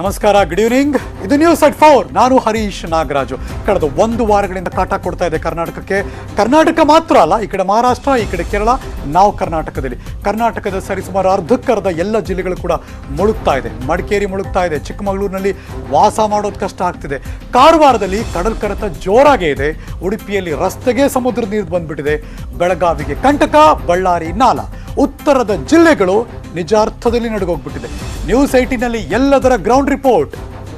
ನಮಸ್ಕಾರ good evening ಇದು news at four ನಾನು ಹರೀಶ್ ನಾಗರಾಜು. ಕಳೆದ ಒಂದು ವಾರಗಳಿಂದ ಕಾಟ ಕೊಡ್ತಾ ಇದೆ ಕರ್ನಾಟಕಕ್ಕೆ. ಕರ್ನಾಟಕ ಮಾತ್ರ ಅಲ್ಲ, ಈ ಕಡೆ ಮಹಾರಾಷ್ಟ್ರ, ಈ ಕಡೆ ಕೇರಳ, ನಾವು ಕರ್ನಾಟಕದಲ್ಲಿ. ಕರ್ನಾಟಕದ ಸರಿಸುಮಾರು ಅರ್ಧಕ್ಕರ್ಧ ಎಲ್ಲ ಜಿಲ್ಲೆಗಳು ಕೂಡ ಮುಳುಗ್ತಾ ಇದೆ. ಮಡಿಕೇರಿ ಮುಳುಗ್ತಾ ಇದೆ, ಚಿಕ್ಕಮಗಳೂರಿನಲ್ಲಿ ವಾಸ ಮಾಡೋದು ಕಷ್ಟ ಆಗ್ತಿದೆ. ಕಾರವಾರದಲ್ಲಿ ಕಡಲ್ ಕರೆತ ಜೋರಾಗೇ ಇದೆ. ಉಡುಪಿಯಲ್ಲಿ ರಸ್ತೆಗೆ ಸಮುದ್ರ ನೀರು ಬಂದ್ಬಿಟ್ಟಿದೆ. ಬೆಳಗಾವಿಗೆ ಕಂಟಕ, ಬಳ್ಳಾರಿ ನಾಲ. ಉತ್ತರದ ಜಿಲ್ಲೆಗಳು ನಿಜಾರ್ಥದಲ್ಲಿ ನಡುಗೋಗ್ಬಿಟ್ಟಿದೆ. ನ್ಯೂಸ್ ಏಟಿನಲ್ಲಿ ಎಲ್ಲದರ ಗ್ರೌಂಡ್ ರಿಪೋರ್ಟ್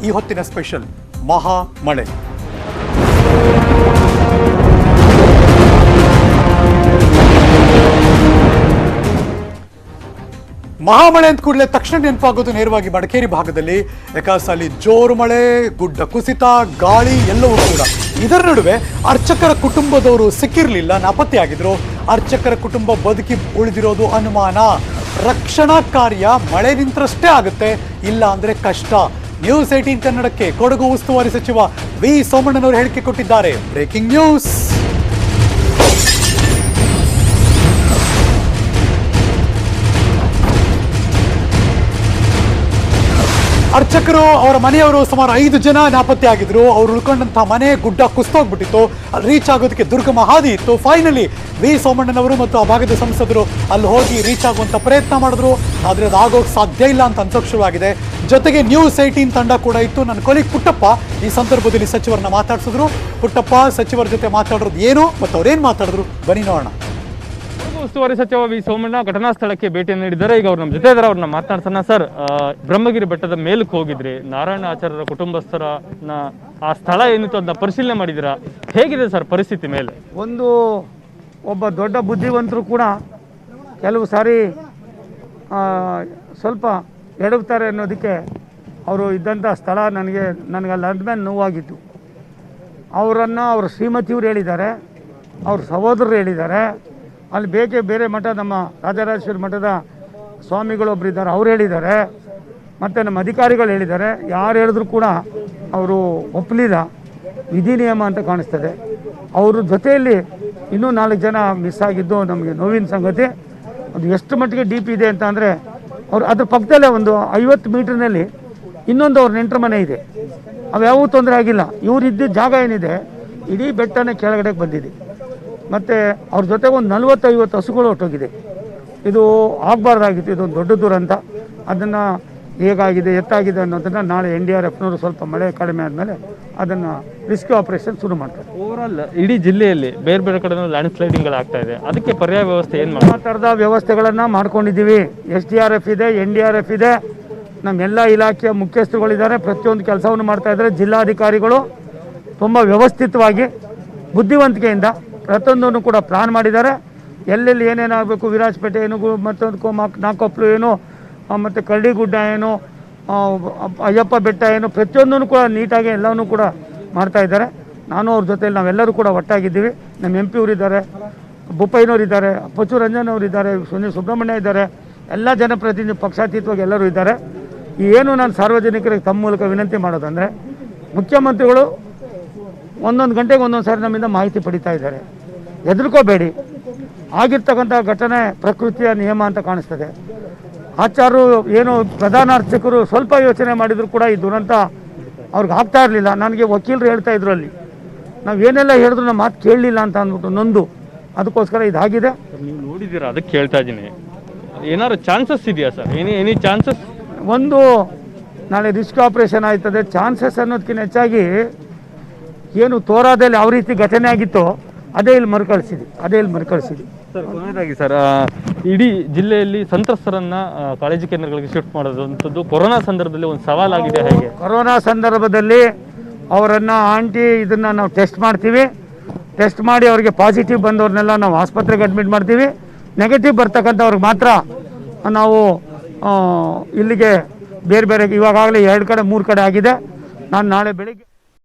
ಈ ಹೊತ್ತಿನ ಸ್ಪೆಷಲ್ ಮಹಾ ಮಳೆ. ಮಹಾಮಳೆ ಅಂತ ಕೂಡಲೇ ತಕ್ಷಣ ನೆನಪಾಗೋದು ನೇರವಾಗಿ ಮಡಿಕೇರಿ ಭಾಗದಲ್ಲಿ ಯಾಕಾಸ ಅಲ್ಲಿ ಜೋರು ಮಳೆ, ಗುಡ್ಡ ಕುಸಿತ, ಗಾಳಿ ಎಲ್ಲವೂ ಕೂಡ. ಇದರ ನಡುವೆ ಅರ್ಚಕರ ಕುಟುಂಬದವರು ಸಿಕ್ಕಿರಲಿಲ್ಲ, ನಾಪತ್ತೆಯಾಗಿದ್ರು. ಅರ್ಚಕರ ಕುಟುಂಬ ಬದುಕಿ ಉಳಿದಿರೋದು ಅನುಮಾನ. ರಕ್ಷಣಾ ಕಾರ್ಯ ಮಳೆ ನಿಂತರಷ್ಟೇ ಆಗುತ್ತೆ, ಇಲ್ಲ ಅಂದ್ರೆ ಕಷ್ಟ. ನ್ಯೂಸ್ ಏಟೀನ್ ಕನ್ನಡಕ್ಕೆ ಕೊಡಗು ಉಸ್ತುವಾರಿ ಸಚಿವ ವಿ ಸೋಮಣ್ಣನವರು ಹೇಳಿಕೆ ಕೊಟ್ಟಿದ್ದಾರೆ. ಬ್ರೇಕಿಂಗ್ ನ್ಯೂಸ್ ಅರ್ಚಕರು ಅವರ ಮನೆಯವರು ಸುಮಾರು ಐದು ಜನ ನಾಪತ್ತೆ ಆಗಿದ್ರು. ಅವ್ರು ಉಳ್ಕೊಂಡಂತಹ ಮನೆ ಗುಡ್ಡ ಕುಸ್ತೋಗ್ಬಿಟ್ಟಿತ್ತು. ಅಲ್ಲಿ ರೀಚ್ ಆಗೋದಕ್ಕೆ ದುರ್ಗಮ ಹಾದಿ ಇತ್ತು. ಫೈನಲಿ ವಿ ಸೋಮಣ್ಣನವರು ಮತ್ತು ಆ ಭಾಗದ ಸಂಸದರು ಅಲ್ಲಿ ಹೋಗಿ ರೀಚ್ ಆಗುವಂತ ಪ್ರಯತ್ನ ಮಾಡಿದ್ರು. ಆದ್ರೆ ಅದಾಗೋಕೆ ಸಾಧ್ಯ ಇಲ್ಲ ಅಂತ ಅನ್ಸೋಕ್ ಶುರುವಾಗಿದೆ. ಜೊತೆಗೆ ನ್ಯೂಸ್ ಏಟೀನ್ ತಂಡ ಕೂಡ ಇತ್ತು. ನನ್ನ ಕೊಲಿಗ್ ಪುಟ್ಟಪ್ಪ ಈ ಸಂದರ್ಭದಲ್ಲಿ ಸಚಿವರನ್ನ ಮಾತಾಡಿಸಿದ್ರು. ಪುಟ್ಟಪ್ಪ, ಸಚಿವರ ಜೊತೆ ಮಾತಾಡೋದು ಏನು ಮತ್ತು ಅವ್ರೇನು ಮಾತಾಡಿದ್ರು? ಬನ್ನಿ ನೋಡೋಣ. ಉಸ್ತುವಾರಿ ಸಚಿವ ವಿ. ಸೋಮಣ್ಣ ಘಟನಾ ಸ್ಥಳಕ್ಕೆ ಭೇಟಿ ನೀಡಿದ್ದಾರೆ. ಈಗ ಅವ್ರು ನಮ್ಮ ಜೊತೆ ಇದ್ದಾರೆ ಅವ್ರನ್ನ ಮಾತನಾಡ್ಸೋಣ ಸರ್. ಬ್ರಹ್ಮಗಿರಿ ಬೆಟ್ಟದ ಮೇಲಕ್ಕೆ ಹೋಗಿದ್ರಿ. ನಾರಾಯಣ ಆಚಾರ್ಯರ ಕುಟುಂಬಸ್ಥರನ್ನ ಆ ಸ್ಥಳ ಏನಿತ್ತು ಅದನ್ನ ಪರಿಶೀಲನೆ ಮಾಡಿದಿರಾ ಹೇಗಿದೆ ಸರ್ ಪರಿಸ್ಥಿತಿ ಮೇಲೆ? ಒಂದು ಒಬ್ಬ ದೊಡ್ಡ ಬುದ್ಧಿವಂತರು ಕೂಡ ಕೆಲವು ಸಾರಿ ಸ್ವಲ್ಪ ಎಡಗ್ತಾರೆ ಅನ್ನೋದಕ್ಕೆ ಅವರು ಇದ್ದಂಥ ಸ್ಥಳ ನನಗೆ ನನಗೆ ಅಂದಮೇಲೆ ನೋವಾಗಿತ್ತು. ಅವರನ್ನು ಅವ್ರ ಶ್ರೀಮತಿಯವರು ಹೇಳಿದ್ದಾರೆ. ಅವ್ರ ಸಹೋದರರು ಹೇಳಿದ್ದಾರೆ. ಅಲ್ಲಿ ಬೇಕೇ ಬೇರೆ ಮಠ ನಮ್ಮ ರಾಜರಾಜೇಶ್ವರಿ ಮಠದ ಸ್ವಾಮಿಗಳೊಬ್ರು ಇದ್ದಾರೆ. ಅವ್ರು ಹೇಳಿದ್ದಾರೆ. ಮತ್ತು ನಮ್ಮ ಅಧಿಕಾರಿಗಳು ಹೇಳಿದ್ದಾರೆ. ಯಾರು ಹೇಳಿದ್ರು ಕೂಡ ಅವರು ಒಪ್ಪಲಿಲ್ಲ. ವಿಧಿ ನಿಯಮ ಅಂತ ಕಾಣಿಸ್ತದೆ. ಅವ್ರ ಜೊತೆಯಲ್ಲಿ ಇನ್ನೂ ನಾಲ್ಕು ಜನ ಮಿಸ್ ಆಗಿದ್ದು ನಮಗೆ ನೋವಿನ ಸಂಗತಿ. ಅದು ಎಷ್ಟು ಮಟ್ಟಿಗೆ ಡೀಪ್ ಇದೆ ಅಂತ ಅಂದರೆ ಅವ್ರು ಅದ್ರ ಪಕ್ಕದಲ್ಲೇ ಒಂದು ಐವತ್ತು ಮೀಟ್ರ್ನಲ್ಲಿ ಇನ್ನೊಂದು ಅವ್ರ ನೆಂಟ್ರ ಮನೆ ಇದೆ. ಅವ್ಯಾವೂ ತೊಂದರೆ ಆಗಿಲ್ಲ. ಇವ್ರು ಇದ್ದಿದ್ದ ಜಾಗ ಏನಿದೆ? ಇಡೀ ಬೆಟ್ಟನೇ ಕೆಳಗಡೆಗೆ ಬಂದಿದೆ. ಮತ್ತು ಅವ್ರ ಜೊತೆ ಒಂದು ನಲ್ವತ್ತೈವತ್ತು ಹಸುಗಳು ಹೊಟ್ಟೋಗಿದೆ. ಇದು ಆಗಬಾರ್ದಾಗಿತ್ತು ಇದೊಂದು ದೊಡ್ಡ ದುರಂತ ಅದನ್ನು ಹೇಗಾಗಿದೆ ಎತ್ತಾಗಿದೆ ಅನ್ನೋದನ್ನು ನಾಳೆ ಎನ್ ಡಿ ಆರ್ ಎಫ್ನವರು ಸ್ವಲ್ಪ ಮಳೆ ಕಡಿಮೆ ಆದಮೇಲೆ ಅದನ್ನು ರಿಸ್ಕ್ಯೂ ಆಪರೇಷನ್ ಶುರು ಮಾಡ್ತಾರೆ. ಓವರಾಲ್ ಇಡೀ ಜಿಲ್ಲೆಯಲ್ಲಿ ಬೇರೆ ಬೇರೆ ಕಡೆ ಲ್ಯಾಂಡ್ ಸ್ಲೈಡಿಂಗ್ ಆಗ್ತಾ ಇದೆ. ಅದಕ್ಕೆ ಪರ್ಯಾಯ ವ್ಯವಸ್ಥೆ ಏನು ಆ ಥರದ ವ್ಯವಸ್ಥೆಗಳನ್ನು ಮಾಡ್ಕೊಂಡಿದ್ದೀವಿ. ಎಸ್ ಡಿ ಆರ್ ಎಫ್ ಇದೆ ಎನ್ ಡಿ ಆರ್ ಎಫ್ ಇದೆ. ನಮ್ಮೆಲ್ಲ ಇಲಾಖೆಯ ಮುಖ್ಯಸ್ಥರುಗಳಿದ್ದಾರೆ. ಪ್ರತಿಯೊಂದು ಕೆಲಸವನ್ನು ಮಾಡ್ತಾ ಇದ್ದಾರೆ. ಜಿಲ್ಲಾಧಿಕಾರಿಗಳು ತುಂಬ ವ್ಯವಸ್ಥಿತವಾಗಿ ಬುದ್ಧಿವಂತಿಕೆಯಿಂದ ಪ್ರತಿಯೊಂದನ್ನು ಕೂಡ ಪ್ಲಾನ್ ಮಾಡಿದ್ದಾರೆ. ಎಲ್ಲೆಲ್ಲಿ ಏನೇನಾಗಬೇಕು ವಿರಾಜಪೇಟೆ ಏನು, ಮತ್ತೊಂದು ನಾಕೊಪ್ಲು ಏನು ಮತ್ತು ಕರಡಿಗುಡ್ಡ ಏನು ಅಯ್ಯಪ್ಪ ಬೆಟ್ಟ ಏನು, ಪ್ರತಿಯೊಂದನ್ನು ಕೂಡ ನೀಟಾಗಿ ಎಲ್ಲವನ್ನೂ ಕೂಡ ಮಾಡ್ತಾ ಇದ್ದಾರೆ. ನಾನು ಅವ್ರ ಜೊತೆಯಲ್ಲಿ ನಾವೆಲ್ಲರೂ ಕೂಡ ಒಟ್ಟಾಗಿದ್ದೀವಿ. ನಮ್ಮ ಎಂ ಪಿ ಅವರಿದ್ದಾರೆ ಬೊಪ್ಪಯ್ಯನವರಿದ್ದಾರೆ ಪಚು ರಂಜನ್ ಅವರಿದ್ದಾರೆ ಸುನೀಲ್ ಸುಬ್ರಹ್ಮಣ್ಯ ಇದ್ದಾರೆ. ಎಲ್ಲ ಜನಪ್ರತಿನಿಧಿ ಪಕ್ಷಾತೀತವಾಗಿ ಎಲ್ಲರೂ ಇದ್ದಾರೆ. ಏನು ನಾನು ಸಾರ್ವಜನಿಕರಿಗೆ ತಮ್ಮ ಮೂಲಕ ವಿನಂತಿ ಮಾಡೋದಂದರೆ, ಮುಖ್ಯಮಂತ್ರಿಗಳು ಒಂದೊಂದು ಗಂಟೆಗೆ ಒಂದೊಂದು ಸಾರಿ ನಮ್ಮಿಂದ ಮಾಹಿತಿ ಪಡಿತಾ ಇದ್ದಾರೆ. ಹೆದರ್ಕೋಬೇಡಿ. ಆಗಿರ್ತಕ್ಕಂಥ ಘಟನೆ ಪ್ರಕೃತಿಯ ನಿಯಮ ಅಂತ ಕಾಣಿಸ್ತದೆ. ಆಚಾರ್ಯರು ಏನು ಪ್ರಧಾನ ಅರ್ಚಕರು ಸ್ವಲ್ಪ ಯೋಚನೆ ಮಾಡಿದ್ರು ಕೂಡ ಈ ದುರಂತ ಅವ್ರಿಗೆ ಆಗ್ತಾ ಇರಲಿಲ್ಲ. ನನಗೆ ವಕೀಲರು ಹೇಳ್ತಾ ಇದ್ರು ಅಲ್ಲಿ. ನಾವು ಏನೆಲ್ಲ ಹೇಳಿದ್ರು ನಮ್ಮ ಮಾತು ಕೇಳಲಿಲ್ಲ ಅಂತ ಅಂದ್ಬಿಟ್ಟು ನೊಂದು. ಅದಕ್ಕೋಸ್ಕರ ಇದಾಗಿದೆ. ನೀವು ನೋಡಿದ್ದೀರಾ? ಅದಕ್ಕೆ ಕೇಳ್ತಾ ಇದ್ದೀನಿ. ಏನಾದ್ರು ಚಾನ್ಸಸ್ ಇದೆಯಾ ಸರ್? Any any chances? ಒಂದು ನಾಳೆ ರಿಸ್ಕ್ ಆಪರೇಷನ್ ಆಯ್ತದೆ. ಚಾನ್ಸಸ್ ಅನ್ನೋದಕ್ಕಿಂತ ಹೆಚ್ಚಾಗಿ ಏನು ತೋರಾದಲ್ಲಿ ಯಾವ ರೀತಿ ಘಟನೆ ಆಗಿತ್ತೋ ಅದೇ ಇಲ್ಲಿ ಮರುಕಳಿಸಿದೆ ಅದೇ ಇಲ್ಲಿ ಮರುಕಳಿಸಿದೆ ಸರ್ ಕೊನೆಯದಾಗಿ ಸರ್ ಆ, ಇಡೀ ಜಿಲ್ಲೆಯಲ್ಲಿ ಸಂತ್ರಸ್ತರನ್ನ ಕಾಳಜಿ ಕೇಂದ್ರಗಳಿಗೆ ಶಿಫ್ಟ್ ಮಾಡೋದಂಥದ್ದು ಕೊರೋನಾ ಸಂದರ್ಭದಲ್ಲಿ ಒಂದು ಸವಾಲಾಗಿದೆ ಹೇಗೆ? ಕೊರೋನಾ ಸಂದರ್ಭದಲ್ಲಿ ಅವರನ್ನು ಆಂಟಿ ಇದನ್ನು ನಾವು ಟೆಸ್ಟ್ ಮಾಡ್ತೀವಿ. ಟೆಸ್ಟ್ ಮಾಡಿ ಅವರಿಗೆ ಪಾಸಿಟಿವ್ ಬಂದವ್ರನ್ನೆಲ್ಲ ನಾವು ಆಸ್ಪತ್ರೆಗೆ ಅಡ್ಮಿಟ್ ಮಾಡ್ತೀವಿ. ನೆಗೆಟಿವ್ ಬರ್ತಕ್ಕಂಥವ್ರಿಗೆ ಮಾತ್ರ ನಾವು ಇಲ್ಲಿಗೆ ಬೇರೆ ಬೇರೆ ಇವಾಗಲೇ ಎರಡು ಕಡೆ ಮೂರು ಕಡೆ ಆಗಿದೆ. ನಾನು ನಾಳೆ ಬೆಳಿಗ್ಗೆ